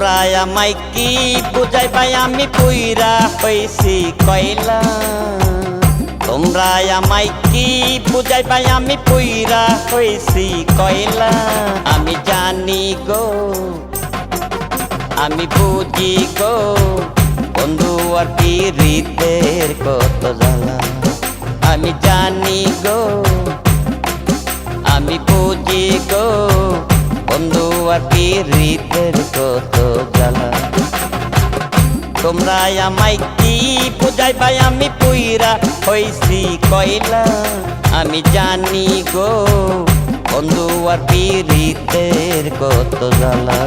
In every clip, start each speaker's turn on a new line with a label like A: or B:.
A: তোমরা আমায় কি বুঝাই ভাই আমি পুইরা হইছি কইলা তোমরা আমায় কি বুঝাই ভাই আমি পুইরা হইছি কইলা আমি জানি গো, আমি বুঝি গো, বন্ধু আর পীড়িতের কত জ্বালা। আমি জানি গো, আমি বুঝি গো বন্ধু, আর কি রীতের কত জ্বালা। তোমরা আমায় কি বুঝাই ভাই, আমি পুইরা হইছি কয়লা। আমি জানি গো, বন্ধু, আর পীড়িতের কত জ্বালা।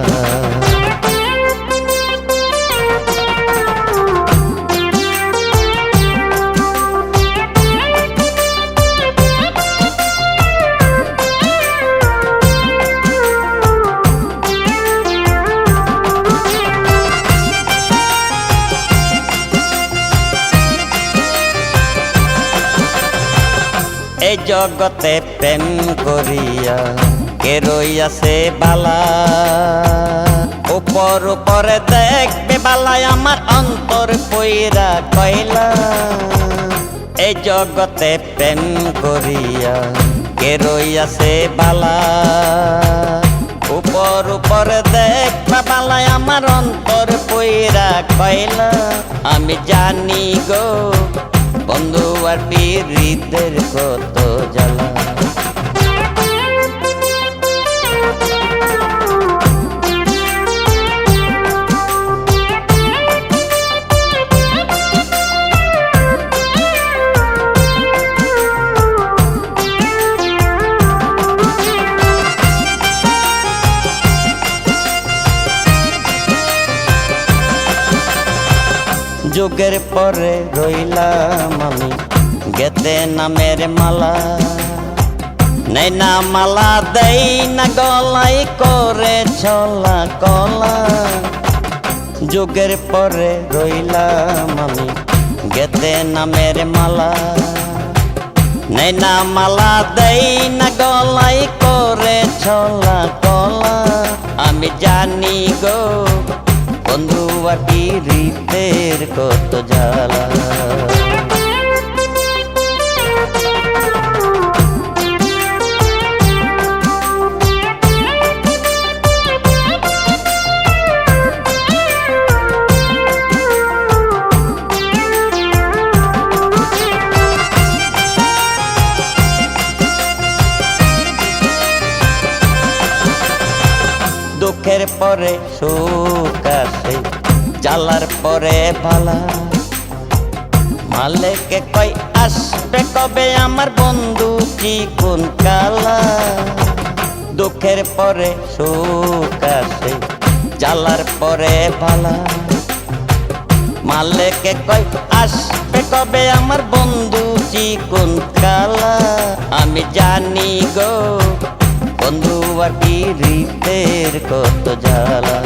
A: এই জগতে প্রেম করিয়া কে রইয়াছে বালা। উপর উপরে দেখবে বালায় আমার অন্তর পইরা কইলা এই জগতে প্রেম করিয়া কে রইয়াছে বালা। উপর উপরে দেখবা বালায় আমার অন্তর পইরা কইলা আমি জানি গো বন্ধু আর পীড়িতের কত জ্বালা। যুগের পরে রইলাম আমি। গেতে নামের মালা। নেই না মালা, দেই না গলাই করে ছলা কলা। যুগের পরে রইলাম আমি, গেতে নামের মালা। নেই না মালা, দেই না গলাই করে ছলা কলা। আমি জানি গো, বন্ধু আর পীড়িতের কত জ্বালা। দুঃখের পরে সুখ আসে। জ্বালার পরে ভালা মালেকে কই আসবে কবে? আমার বন্ধু কি কোন কালা? দুঃখের পরে সুখ আসে, জ্বালার পরে ভালা মালেকে কই আসবে কবে? আমার বন্ধু কি কোন কালা? আমি জানি গো, বন্ধু আর পীড়িতের কত জ্বালা।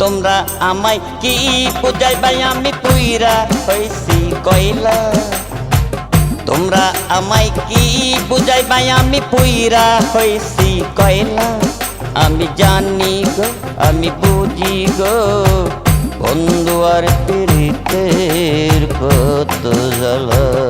A: তোমরা আমায় কি বুঝাইবাই? আমি পুইরা হইছি কইলা। তোমরা আমায় কি বুঝাইবাই? আমি পুইরা হইছি কয়লা আমি জানি গো, আমি বুঝি গো, বন্ধু আর পীড়িতের কত জ্বালা।